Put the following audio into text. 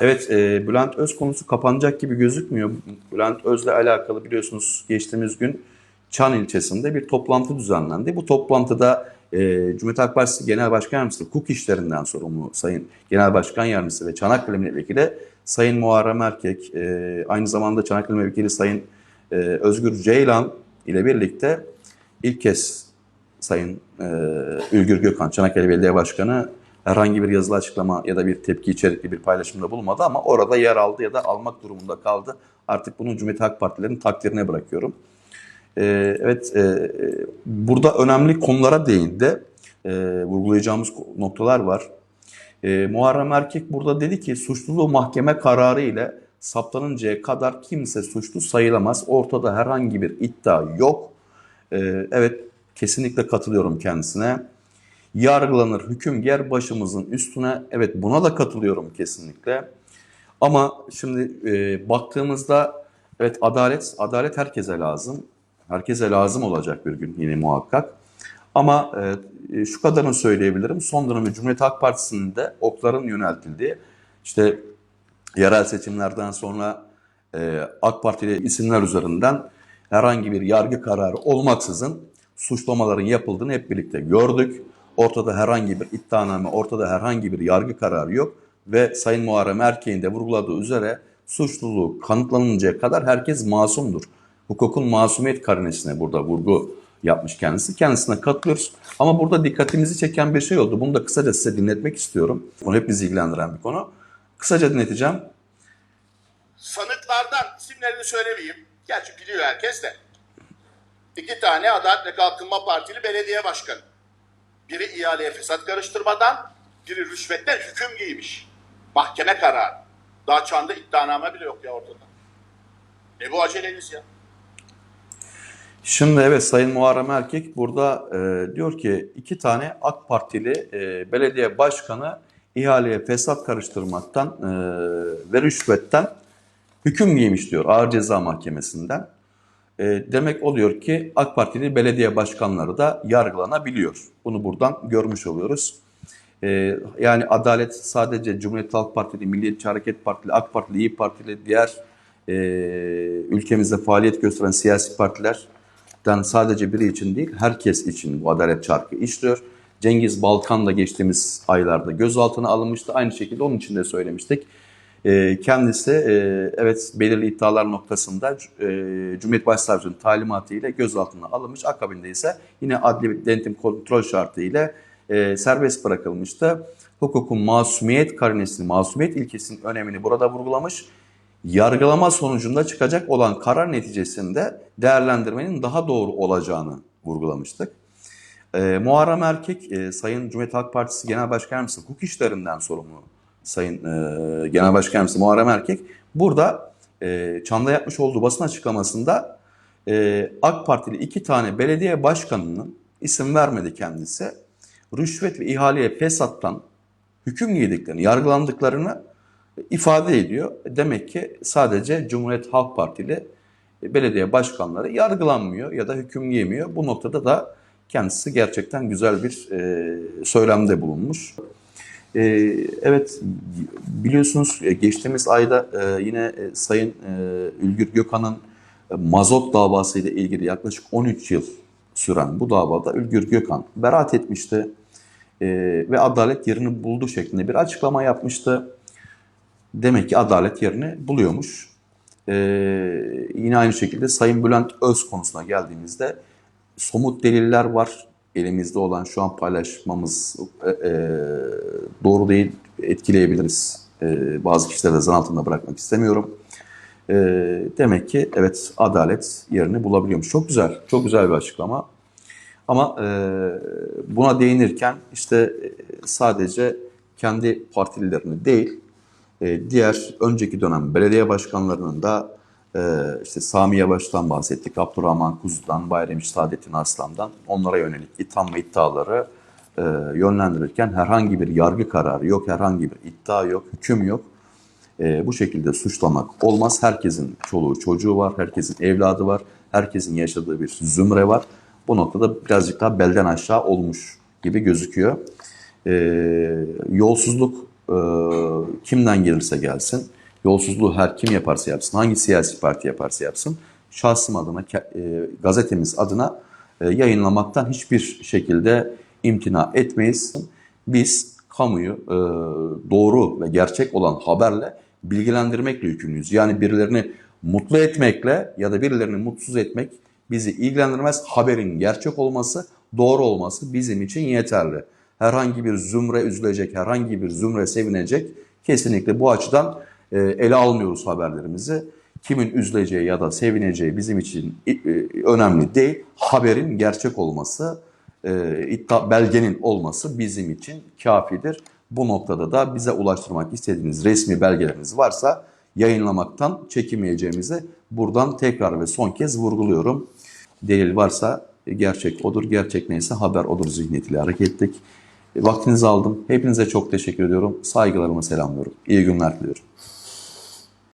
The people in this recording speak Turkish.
Evet, e, Bülent Öz konusu kapanacak gibi gözükmüyor. Bülent Öz'le alakalı biliyorsunuz geçtiğimiz gün Çan ilçesinde bir toplantı düzenlendi. Bu toplantıda e, Cumhuriyet Halk Partisi Genel Başkan Yardımcısı hukuk işlerinden sorumlu Sayın Genel Başkan Yardımcısı ve Çanakkale Milletvekili Sayın Muharrem Erkek, e, aynı zamanda Çanakkale Milletvekili Sayın e, Özgür Ceylan ile birlikte ilk kez Sayın e, Ülgür Gökhan, Çanakkale Belediye Başkanı herhangi bir yazılı açıklama ya da bir tepki içerikli bir paylaşımda bulunmadı ama orada yer aldı ya da almak durumunda kaldı. Artık bunu Cumhuriyet Halk Partilerinin takdirine bırakıyorum. Ee, evet, e, burada önemli konulara değindi. Ee, vurgulayacağımız noktalar var. Ee, Muharrem Erkek burada dedi ki suçluluğu mahkeme kararı ile saptanıncaya kadar kimse suçlu sayılamaz. Ortada herhangi bir iddia yok. Ee, evet, kesinlikle katılıyorum kendisine. Yargılanır, hüküm ger başımızın üstüne. Evet, buna da katılıyorum kesinlikle. Ama şimdi e, baktığımızda evet adalet adalet herkese lazım. Herkese lazım olacak bir gün yine muhakkak. Ama e, şu kadarını söyleyebilirim. Son dönemde Cumhuriyet Halk Partisi'nin de okların yöneltildiği işte yerel seçimlerden sonra e, AK Partili isimler üzerinden herhangi bir yargı kararı olmaksızın suçlamaların yapıldığını hep birlikte gördük. Ortada herhangi bir iddianame, ortada herhangi bir yargı kararı yok ve Sayın Muharrem Erkek'in de vurguladığı üzere suçluluğu kanıtlanıncaya kadar herkes masumdur. Hukukun masumiyet karinesine burada vurgu yapmış kendisi. Kendisine katılıyoruz. Ama burada dikkatimizi çeken bir şey oldu. Bunu da kısaca size dinletmek istiyorum. Bunu hep bizi ilgilendiren bir konu. Kısaca dinleteceğim. sanıklardan isimlerini söylemeyeyim. Gerçi biliyor herkes de. İki tane Adalet ve Kalkınma Partili belediye başkanı. Biri ihaleye fesat karıştırmadan, biri rüşvetten hüküm giymiş. Mahkeme kararı. Daha çanda iddianame bile yok ya ortada. Ne bu aceleniz ya? Şimdi evet Sayın Muharrem Erkek burada e, diyor ki iki tane AK Partili e, belediye başkanı ihaleye fesat karıştırmaktan e, ve rüşvetten hüküm giymiş diyor Ağır Ceza Mahkemesi'nden. E, demek oluyor ki AK Partili belediye başkanları da yargılanabiliyor. Bunu buradan görmüş oluyoruz. E, yani adalet sadece Cumhuriyet Halk Partili, Milliyetçi Hareket Partili, AK Partili, İyi Partili, diğer e, ülkemizde faaliyet gösteren siyasi partilerden sadece biri için değil, herkes için bu adalet çarkı işliyor. Cengiz Balkan da geçtiğimiz aylarda gözaltına alınmıştı. Aynı şekilde onun için de söylemiştik. E, kendisi e, evet belirli iddialar noktasında e, Cumhuriyet Başsavcının talimatı ile gözaltına alınmış. Akabinde ise yine adli denetim kontrol şartı ile e, serbest bırakılmıştı. Hukukun masumiyet karinesini, masumiyet ilkesinin önemini burada vurgulamış. Yargılama sonucunda çıkacak olan karar neticesinde değerlendirmenin daha doğru olacağını vurgulamıştık. E, Muharrem Erkek, e, Sayın Cumhuriyet Halk Partisi Genel Başkan hukuk işlerinden sorumlu Sayın e, Genel Başkan Yardımcısı Muharrem Erkek burada e, Çan'da yapmış olduğu basın açıklamasında e, AK Partili iki tane belediye başkanının isim vermedi kendisi. Rüşvet ve ihaleye fesattan hüküm giydiklerini, yargılandıklarını ifade ediyor. Demek ki sadece Cumhuriyet Halk Partili belediye başkanları yargılanmıyor ya da hüküm giymiyor. Bu noktada da kendisi gerçekten güzel bir e, söylemde bulunmuş. E, evet biliyorsunuz e, geçtiğimiz ayda e, yine e, Sayın e, Ülgür Gökhan'ın mazot davası ile ilgili yaklaşık 13 yıl süren bu davada Ülgür Gökhan beraat etmişti ve adalet yerini buldu şeklinde bir açıklama yapmıştı. Demek ki adalet yerini buluyormuş. Yine aynı şekilde Sayın Bülent Öz konusuna geldiğimizde somut deliller var. Elimizde olan şu an paylaşmamız e, e, doğru değil, etkileyebiliriz. E, bazı kişileri de zan altında bırakmak istemiyorum. E, demek ki evet adalet yerini bulabiliyormuş. Çok güzel, çok güzel bir açıklama. Ama e, buna değinirken işte e, sadece kendi partililerini değil, e, diğer önceki dönem belediye başkanlarının da işte Sami Yavaş'tan bahsettik, Abdurrahman Kuzu'dan, Bayrami Saadettin Aslan'dan onlara yönelik itham ve iddiaları e, yönlendirirken herhangi bir yargı kararı yok, herhangi bir iddia yok, hüküm yok. E, bu şekilde suçlamak olmaz. Herkesin çoluğu çocuğu var, herkesin evladı var, herkesin yaşadığı bir zümre var. Bu noktada birazcık daha belden aşağı olmuş gibi gözüküyor. E, yolsuzluk kimden gelirse gelsin, yolsuzluğu her kim yaparsa yapsın, hangi siyasi parti yaparsa yapsın, şahsım adına, e, gazetemiz adına e, yayınlamaktan hiçbir şekilde imtina etmeyiz. Biz kamuyu e, doğru ve gerçek olan haberle bilgilendirmekle yükümlüyüz. Yani birilerini mutlu etmekle ya da birilerini mutsuz etmek bizi ilgilendirmez. Haberin gerçek olması, doğru olması bizim için yeterli. Herhangi bir zümre üzülecek, herhangi bir zümre sevinecek kesinlikle bu açıdan ele almıyoruz haberlerimizi. Kimin üzüleceği ya da sevineceği bizim için e, önemli değil. Haberin gerçek olması, e, iddia belgenin olması bizim için kafidir. Bu noktada da bize ulaştırmak istediğiniz resmi belgeleriniz varsa yayınlamaktan çekinmeyeceğimizi buradan tekrar ve son kez vurguluyorum. Delil varsa gerçek odur, gerçek neyse haber odur zihniyetiyle hareket ettik. Vaktinizi aldım. Hepinize çok teşekkür ediyorum. Saygılarımı selamlıyorum. İyi günler diliyorum.